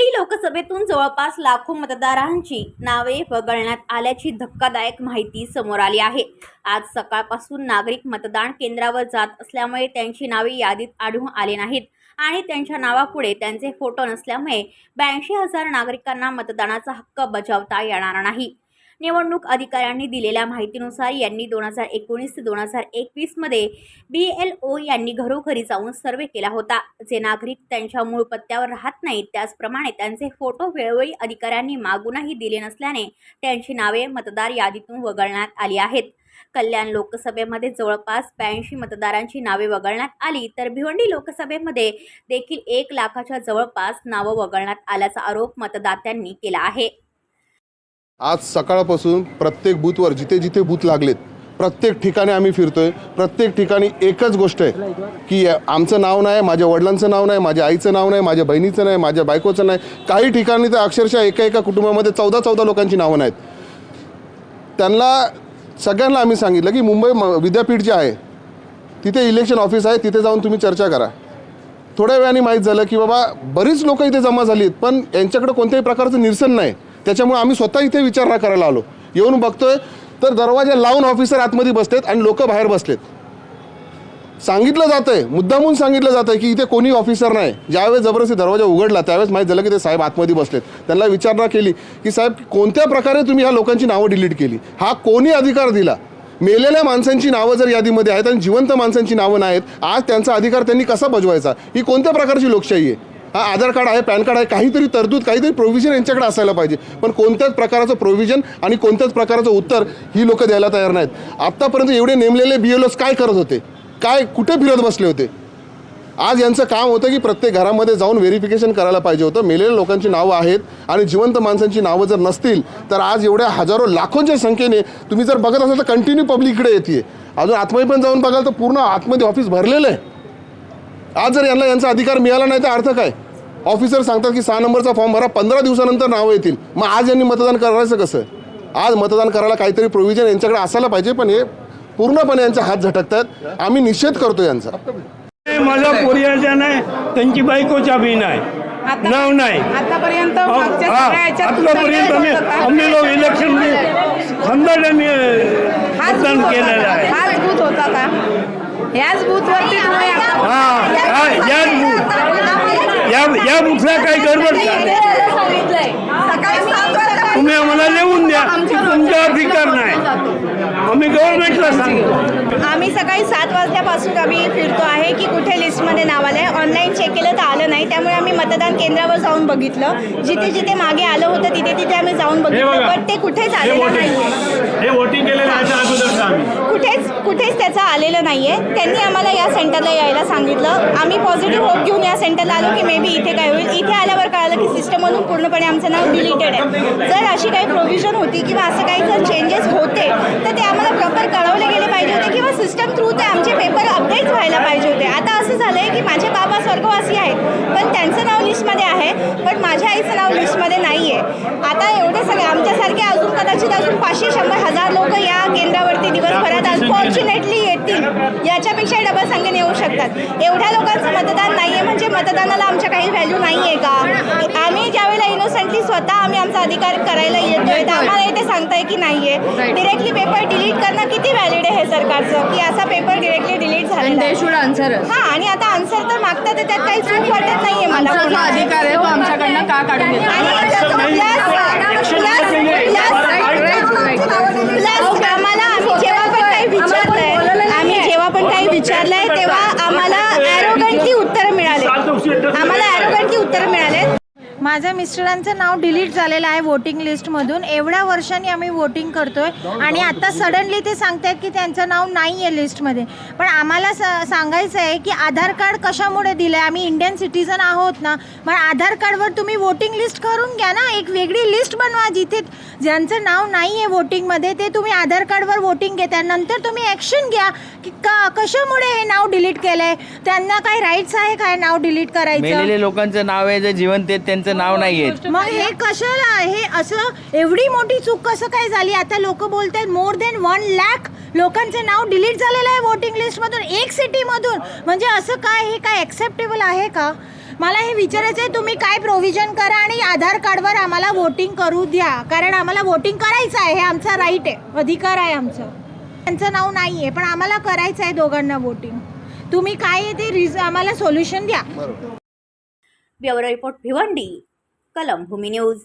लोकसभेतून जवळपास लाखो मतदारांची नावे वगळण्यात आल्याची धक्कादायक माहिती समोर आली आहे. आज सकाळपासून नागरिक मतदान केंद्रावर जात असल्यामुळे त्यांची नावे यादीत आढळून आले नाहीत आणि त्यांच्या नावापुढे त्यांचे फोटो नसल्यामुळे ब्याऐंशी हजार नागरिकांना मतदानाचा हक्क बजावता येणार नाही. निवडणूक अधिकाऱ्यांनी दिलेल्या माहितीनुसार यांनी दोन हजार एकोणीस ते दोन हजार एकवीसमध्ये बी एल ओ यांनी घरोघरी जाऊन सर्वे केला होता. जे नागरिक त्यांच्या मूळ पत्त्यावर राहत नाहीत त्याचप्रमाणे त्यांचे फोटो वेळोवेळी अधिकाऱ्यांनी मागूनही दिले नसल्याने त्यांची नावे मतदार यादीतून वगळण्यात आली आहेत. कल्याण लोकसभेमध्ये जवळपास ब्याऐंशी मतदारांची नावे वगळण्यात आली तर भिवंडी लोकसभेमध्ये देखील एक लाखाच्या जवळपास नावं वगळण्यात आल्याचा आरोप मतदात्यांनी केला आहे. आज सकाळपासून प्रत्येक बूथवर जिथे जिथे बूथ लागलेत प्रत्येक ठिकाणी आम्ही फिरतोय. प्रत्येक ठिकाणी एकच गोष्ट आहे की आमचं नाव नाही माझ्या वडिलांचं नाव नाही माझ्या आईचं नाव नाही माझ्या बहिणीचं नाही माझ्या बायकोचं नाही. काही ठिकाणी तर अक्षरशः एका एका कुटुंबामध्ये चौदा चौदा लोकांची नावं नाहीत. त्यांना सगळ्यांना आम्ही सांगितलं की मुंबई म- विद्यापीठ जे आहे तिथे इलेक्शन ऑफिस आहे तिथे जाऊन तुम्ही चर्चा करा. थोड्या वेळाने माहीत झालं की बाबा बरीच लोकं इथे जमा झाली आहेत पण यांच्याकडे कोणत्याही प्रकारचं निरसन नाही. त्याच्यामुळे आम्ही स्वतः इथे विचारणा करायला आलो. येऊन बघतोय तर दरवाजा लावून ऑफिसर आतमध्ये बसलेत आणि लोक बाहेर बसलेत. सांगितलं जातंय मुद्दामून सांगितलं जातंय की इथे कोणी ऑफिसर नाही. ज्यावेळेस जबरदस्ती दरवाजा उघडला त्यावेळेस माहीत झालं की ते साहेब आतमध्ये बसलेत. त्यांना विचारणा केली की साहेब कोणत्या प्रकारे तुम्ही ह्या लोकांची नावं डिलीट केली? हा कोणी अधिकार दिला? मेलेल्या माणसांची नावं जर यादीमध्ये आहेत आणि जिवंत माणसांची नावं नाहीत आज त्यांचा अधिकार त्यांनी कसा बजवायचा? ही कोणत्या प्रकारची लोकशाही आहे? हा आधार कार्ड आहे पॅन कार्ड आहे काहीतरी तरतूद काहीतरी प्रोव्हिजन यांच्याकडे असायला पाहिजे. पण कोणत्याच प्रकारचं प्रोव्हिजन आणि कोणत्याच प्रकाराचं उत्तर ही लोकं द्यायला तयार नाहीत. आत्तापर्यंत एवढे नेमलेले बी एल काय करत होते? काय कुठे फिरत बसले होते? आज यांचं काम होतं की प्रत्येक घरामध्ये जाऊन व्हेरिफिकेशन करायला पाहिजे होतं. मेलेल्या लोकांची नावं आहेत आणि जिवंत माणसांची नावं जर नसतील तर आज एवढ्या हजारो लाखोंच्या संख्येने तुम्ही जर बघत असाल तर कंटिन्यू पब्लिक इकडे येते अजून आतमध्ये पण जाऊन बघाल तर पूर्ण आतमध्ये ऑफिस भरलेलं आहे. आज जर यांना यांचा अधिकार मिळाला नाही तर अर्थ काय? ऑफिसर सांगतात की सहा नंबरचा फॉर्म भरा पंधरा दिवसानंतर नावं येतील. मग आज यांनी मतदान करायचं कसं? आज मतदान करायला काहीतरी प्रोव्हिजन यांच्याकडे असायला पाहिजे पण हे पूर्णपणे यांचे हात झटकतात. आम्ही निषेध करतो यांचा. नाही, माझा पोरियाचा नाही त्यांची बायकोचा बी नाही. नाव नाही. आतापर्यंत आम्ही लोक इलेक्शन हाच मतदान केलेलं आहे. याच बूथवरती या बुथला काही गडबड तुम्ही आम्हाला लिहून द्या की तुमचा अधिकार नाही आम्ही गव्हर्नमेंटला सांगतो आम्ही सकाळी सात वाजल्यापासून आम्ही फिरतो आहे की कुठे लिस्टमध्ये नाव आलं आहे. ऑनलाईन चेक केलं तर आलं नाही. त्यामुळे आम्ही मतदान केंद्रावर जाऊन बघितलं. जिथे जिथे मागे आलं होतं तिथे तिथे आम्ही जाऊन बघितलं. पण ते कुठेच आलेलं नाही कुठेच कुठेच त्याचं आलेलं नाही आहे त्यांनी आम्हाला या सेंटरला यायला सांगितलं. आम्ही पॉझिटिव्ह होप घेऊन या सेंटरला आलो की मे बी इथे काय होईल. इथे आल्यावर कळालं की सिस्टममधून पूर्णपणे आमचं नाव डिलीटेड आहे. जर अशी काही प्रोव्हिजन होती किंवा असं काही जर चेंजेस होते तर ते आम्हाला प्रॉपर कळवले गेले पाहिजे होते किंवा सिस्टम थ्रू ते आमचे पेपर अपडेट व्हायला पाहिजे होते. आता असं झालं आहे की माझे बाबा स्वर्गवासी आहेत पण त्यांचं नाव लिस्टमध्ये आहे पण माझ्या आईचं नाव लिस्टमध्ये नाही आहे आता एवढे सगळे आमच्यासारखे अजून कदाचित अजून पाचशे शंभर हजार लोक या केंद्रावरती दिवसभरात अनफॉर्च्युनेटली येतील. याच्यापेक्षा डबल संख्येने येऊ शकतात. एवढ्या लोकांचं मतदान नाही आहे म्हणजे मतदानाला आमच्या काही व्हॅल्यू नाही आहे का? आम्ही इनोसंटली स्वतः आम्ही आमचा अधिकार करायला येतोय. तर आम्हाला इथे सांगताय की नाही आहे डिरेक्टली पेपर डिलीट करणं किती व्हॅलिड आहे हे सरकारचं? की असा पेपर डिरेक्टली डिलीट झालेला आहे. शुड आन्सर हा आणि आता आन्सर तर मागतात त्यात काही चूक वाटत नाहीये मला. अधिकार आहे आमच्याकडनं का काढून घेतला आणि plus- plus- plus- plus आम्हाला आम्ही जेव्हा पण काही विचारलंय आम्ही जेव्हा पण काही विचारलंय तेव्हा आम्हाला ॲरोगंटली उत्तर मिळाले आम्हाला ॲरोगंटली उत्तर मिळाले माझ्या मिस्टरांचं नाव डिलीट झालेलं आहे वोटिंग लिस्टमधून एवढ्या वर्षांनी आम्ही वोटिंग करतोय. आणि आता सडनली ते सांगतायत की त्यांचं नाव नाही आहे लिस्टमध्ये पण आम्हाला स सांगायचं आहे की आधार कार्ड कशामुळे दिलं आहे आम्ही इंडियन सिटीजन आहोत ना. पण आधार कार्डवर तुम्ही वोटिंग लिस्ट करून घ्या ना. एक वेगळी लिस्ट बनवा जिथे ज्यांचं नाव नाही आहे वोटिंगमध्ये ते तुम्ही आधार कार्डवर वोटिंग घेता. नंतर तुम्ही ॲक्शन घ्या की का कशामुळे हे नाव डिलीट केलं आहे त्यांना काय राईट्स आहे काय नाव डिलीट करायचं? लोकांचं नाव आहे जे जिवंत आहेत त्यांचं नाव नाही आहे मग हे कशाला हे असं एवढी मोठी चूक कसं काय झाली? आता लोक बोलतात मोर देन वन लॅक लोकांचे नाव डिलीट झालेलं आहे वोटिंग लिस्टमधून एक सिटीमधून म्हणजे असं काय हे काय ॲक्सेप्टेबल आहे का? मला हे विचारायचं आहे तुम्ही काय प्रोव्हिजन करा आणि आधार कार्डवर आम्हाला वोटिंग करू द्या. कारण आम्हाला वोटिंग करायचं आहे हे आमचा राईट आहे. अधिकार आहे आमचं. त्यांचं नाव नाही आहे पण आम्हाला करायचं आहे दोघांना वोटिंग तुम्ही काय आहे ते रिज आम्हाला सोल्युशन द्या. Bureau report Bhiwandi. Kalam Bhumi news.